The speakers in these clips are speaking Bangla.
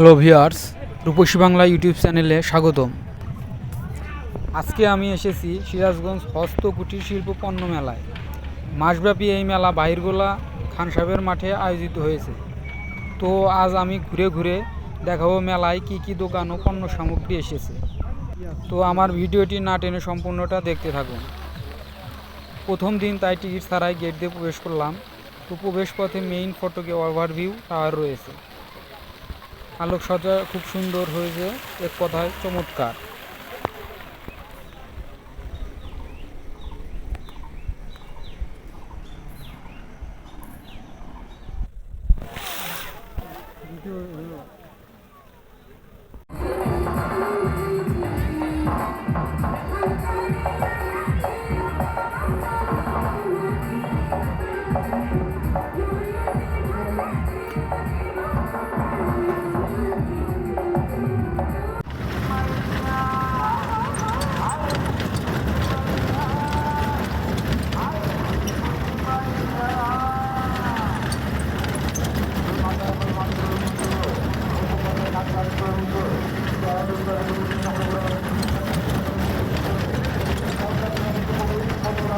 Hello viewers Rupashi Bangla YouTube চ্যানেলে স্বাগতম। আজকে আমি এসেছি সিরাজগঞ্জ হস্ত কুটির শিল্প পণ্য মেলায়। মাসব্যাপী এই মেলা বাহিরগোলা খান সাহেবের মাঠে আয়োজিত হয়েছে। তো আজ আমি ঘুরে ঘুরে দেখাবো মেলায় কি কি দোকান ও পণ্য সামগ্রী এসেছে। তো আমার ভিডিওটি না টেনে সম্পূর্ণটা দেখতে থাকুন। প্রথম দিন তাই টিকিট ছাড়াই গেট দিয়ে প্রবেশ করলাম। তো প্রবেশ পথে মেইন ফটোকে ওভারভিউ টাওয়ার রয়েছে। আলোকসজ্জা খুব সুন্দর হয়েছে এক কথায় চমৎকার।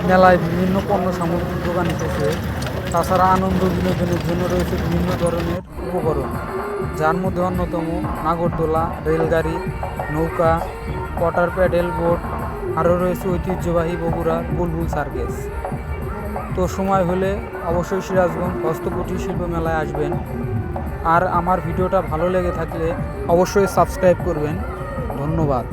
মেলায় বিভিন্ন পণ্য সামগ্রীর দোকান এসেছে তাছাড়া আনন্দ বিনোদনের জন্য রয়েছে বিভিন্ন ধরনের উপকরণ, যার মধ্যে অন্যতম নাগরদোলা, রেলগাড়ি, নৌকা, ওয়াটার প্যাডেল বোট, আরও রয়েছে ঐতিহ্যবাহী বগুড়া বুলবুল সার্কেস। তো সময় হলে অবশ্যই সিরাজগঞ্জ হস্তকুটির শিল্প মেলায় আসবেন। আর আমার ভিডিওটা ভালো লেগে থাকলে অবশ্যই সাবস্ক্রাইব করবেন। ধন্যবাদ।